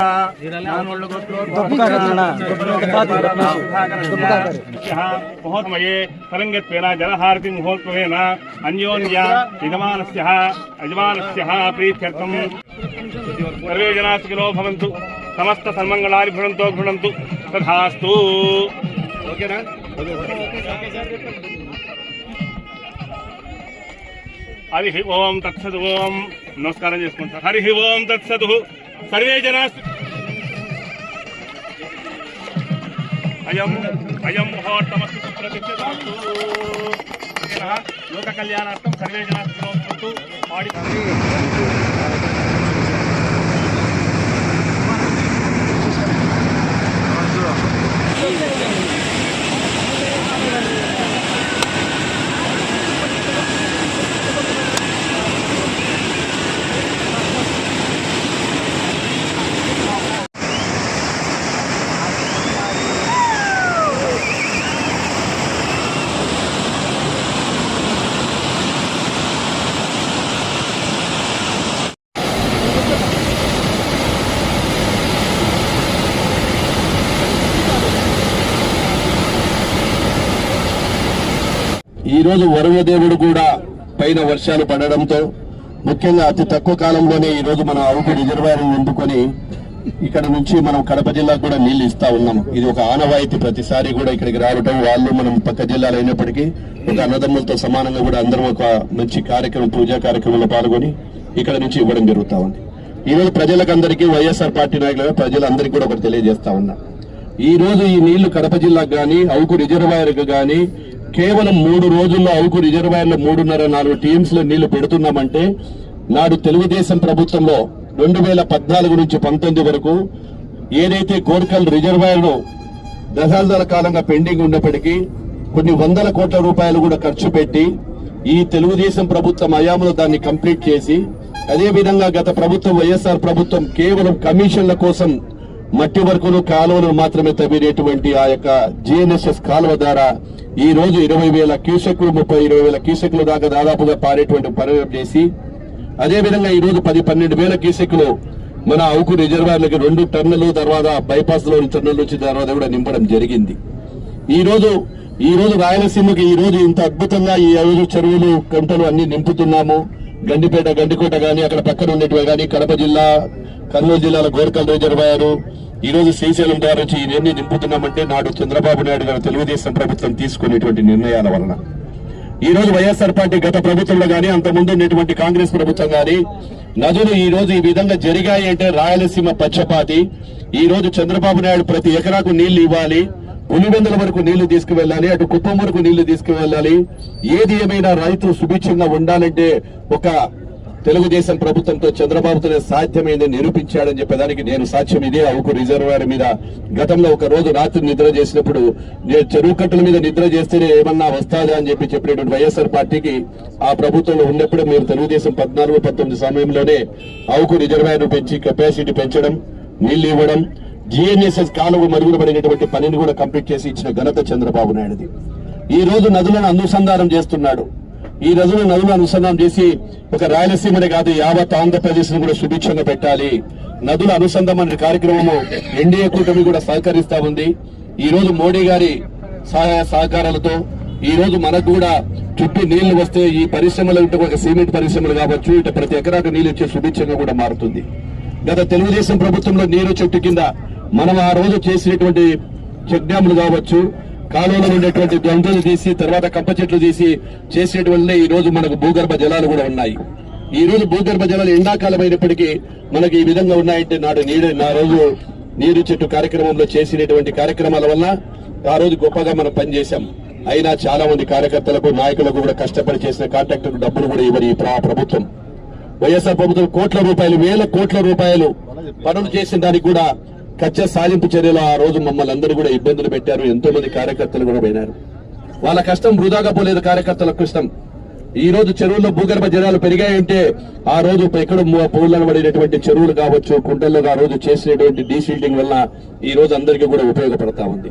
हाँ, बहुत मज़े तरंगत्वेन जलहारती महोत्सवेन अन्योन्या यजमानस्य यजमानस्य प्रीत्यर्थं सर्वे जनाः किलो भवन्तु समस्त सर्वमङ्गलानि भवन्तो भवन्तु तथास्तु ओके ना హరి ఓం తత్సదు ఓం నమస్కారం చేసుకుంటా. హరి ఓం తత్సదు సర్వే జనా అయం అయం ముహూర్తమస్తు ప్రతిష్ఠితాస్తు లోక కళ్యాణార్థం సర్వే జనా సుఖినో ఈరోజు ఈ రోజు వరుణదేవుడు కూడా పైన వర్షాలు పడడంతో ముఖ్యంగా అతి తక్కువ కాలంలోనే ఈ రోజు మనం అరకు రిజర్వాయర్ నింపుకొని ఇక్కడ నుంచి మనం కడప జిల్లాకు కూడా నీళ్ళు ఇస్తా ఉన్నాం. ఇది ఒక ఆనవాయితీ ప్రతిసారి కూడా ఇక్కడికి రావటం వాళ్ళు మనం పక్క జిల్లాలు అయినప్పటికీ ఒక అన్నదమ్ములతో సమానంగా కూడా అందరం ఒక మంచి కార్యక్రమం పూజా కార్యక్రమంలో పాల్గొని ఇక్కడ నుంచి ఇవ్వడం జరుగుతూ ఉంది. ఈ రోజు ప్రజలకందరికీ వైఎస్ఆర్ పార్టీ నాయకులుగా ప్రజలందరికీ కూడా ఒకటి తెలియజేస్తా ఉన్నా. ఈ రోజు ఈ నీళ్ళు కడప జిల్లాకు కానీ అవుకు రిజర్వాయర్కు కానీ కేవలం మూడు రోజుల్లో అవుకు రిజర్వాయర్లో మూడున్నర నాలుగు టీమ్స్లో నీళ్ళు పెడుతున్నామంటే నాడు తెలుగుదేశం ప్రభుత్వంలో రెండు వేల పద్నాలుగు నుంచి పంతొమ్మిది వరకు ఏదైతే కోర్కల్ రిజర్వాయర్ను దశాబ్దాల కాలంగా పెండింగ్ ఉన్నప్పటికీ కొన్ని వందల కోట్ల రూపాయలు కూడా ఖర్చు పెట్టి ఈ తెలుగుదేశం ప్రభుత్వం హయాంలో దాన్ని కంప్లీట్ చేసి అదేవిధంగా గత ప్రభుత్వం వైఎస్ఆర్ ప్రభుత్వం కేవలం కమిషన్ల కోసం మట్టి వరకును కాలువలు మాత్రమే తవ్వినటువంటి ఆ యొక్క జిఎన్ఎస్ఎస్ కాలువ ద్వారా ఈ రోజు ఇరవై వేల క్యూసెక్లు ముప్పై ఇరవై వేల క్యూసెక్లు దాకా దాదాపుగా పారేటువంటి పరిణామం చేసి అదే విధంగా ఈ రోజు పది పన్నెండు వేల క్యూసెక్లు మన అవుకు రిజర్వాయర్లకి రెండు టర్నులు తర్వాత బైపాస్లో టన్నుల నుంచి తర్వాత కూడా నింపడం జరిగింది. ఈ రోజు ఈ రోజు రాయలసీమకి ఈ రోజు ఇంత అద్భుతంగా ఈ రోజు చెరువులు కంటలు అన్ని నింపుతున్నాము. గండిపేట గండికోట గాని అక్కడ పక్కన ఉండేటివి కానీ కడప జిల్లా కర్నూలు జిల్లాల గోర్కల్ రిజర్వాయరు ఈ రోజు శ్రీశైలం ద్వారా వచ్చి ఇవన్నీ నింపుతున్నామంటే నాడు చంద్రబాబు నాయుడు గారు తెలుగుదేశం ప్రభుత్వం తీసుకునేటువంటి నిర్ణయాల వలన. ఈ రోజు వైఎస్ఆర్ పార్టీ గత ప్రభుత్వంలో కానీ అంతకుముందు ముందు ఉన్నటువంటి కాంగ్రెస్ ప్రభుత్వం కానీ నదులు ఈ రోజు ఈ విధంగా జరిగాయి అంటే రాయలసీమ పచ్చపాతి ఈ రోజు చంద్రబాబు నాయుడు ప్రతి ఎకరాకు నీళ్ళు ఇవ్వాలి. పులివెందుల వరకు నీళ్ళు తీసుకువెళ్ళాలి. అటు కుప్పం వరకు నీళ్ళు తీసుకువెళ్ళాలి. ఏది ఏమైనా రైతు సుభిక్షంగా ఉండాలంటే ఒక తెలుగుదేశం ప్రభుత్వంతో చంద్రబాబుతోనే సాధ్యమైంది నిరూపించాడని చెప్పేదానికి నేను సాక్ష్యం ఇదే అవుకు రిజర్వాయర్ మీద గతంలో ఒక రోజు రాత్రి నిద్ర చేసినప్పుడు నేను చెరువు కట్టల మీద నిద్ర చేస్తేనే ఏమన్నా వస్తాదా అని చెప్పి చెప్పినటువంటి వైఎస్ఆర్ పార్టీకి ఆ ప్రభుత్వంలో ఉన్నప్పుడు మీరు తెలుగుదేశం పద్నాలుగు పంతొమ్మిది సమయంలోనే అవుకు రిజర్వాయర్ పెంచి కెపాసిటీ పెంచడం నీళ్ళు ఇవ్వడం జిఎన్ఎస్ఎస్ కాలువ మరుగున పడినటువంటి పనిని కూడా కంప్లీట్ చేసి ఇచ్చిన ఘనత చంద్రబాబు నాయుడుది. ఈ రోజు నదులను అనుసంధానం చేస్తున్నాడు. ఈ రోజున నదులు అనుసంధానం చేసి ఒక రాయలసీమనే కాదు యావత్ ఆంధ్రప్రదేశ్ కూడా సుభిక్షంగా పెట్టాలి. నదుల అనుసంధానం అనే కార్యక్రమము ఎన్డీఏ కూటమి కూడా సహకరిస్తా ఉంది. ఈ రోజు మోడీ గారి సహాయ సహకారాలతో ఈ రోజు మనకు కూడా చుట్టూ నీళ్ళు వస్తే ఈ పరిశ్రమలు ఇటు ఒక సిమెంట్ పరిశ్రమలు కావచ్చు ఇటు ప్రతి ఎకరాకు నీళ్ళు వచ్చే సుభిక్షంగా కూడా మారుతుంది. గత తెలుగుదేశం ప్రభుత్వంలో నీరు చెట్టు కింద మనం ఆ రోజు చేసినటువంటి చెక్ డ్యాములు కావచ్చు కాలువలో ఉండేటువంటి గంటలు తీసి తర్వాత కంప చెట్లు తీసి చేసేటువంటి ఈ రోజు మనకు భూగర్భ జలాలు కూడా ఉన్నాయి. ఈ రోజు భూగర్భ జలాలు ఎండాకాలం అయినప్పటికీ మనకి ఈ విధంగా ఉన్నాయంటే నాడు నీరు నా రోజు నీరు చెట్టు కార్యక్రమంలో చేసినటువంటి కార్యక్రమాల వల్ల ఆ రోజు గొప్పగా మనం పనిచేశాం. అయినా చాలా మంది కార్యకర్తలకు నాయకులకు కూడా కష్టపడి చేసిన కాంట్రాక్టర్ డబ్బులు కూడా ఇవ్వరు ఈ ప్రభుత్వం. వైఎస్ఆర్ ప్రభుత్వం కోట్ల రూపాయలు వేల కోట్ల రూపాయలు పనులు చేసిన దానికి కూడా కచ్చ సాధింపు చర్యలు ఆ రోజు మమ్మల్ని అందరూ కూడా ఇబ్బందులు పెట్టారు. ఎంతో మంది కార్యకర్తలు కూడా పోయినారు. వాళ్ళ కష్టం వృధాగా పోలేదు కార్యకర్తల కష్టం. ఈ రోజు చెరువుల్లో భూగర్భ జలాలు పెరిగాయంటే ఆ రోజు ఎక్కడ పూలను పడినటువంటి చెరువులు కావచ్చు కుంటల్లో ఆ రోజు చేసినటువంటి డీసీల్డింగ్ వల్ల ఈ రోజు అందరికీ కూడా ఉపయోగపడతా ఉంది.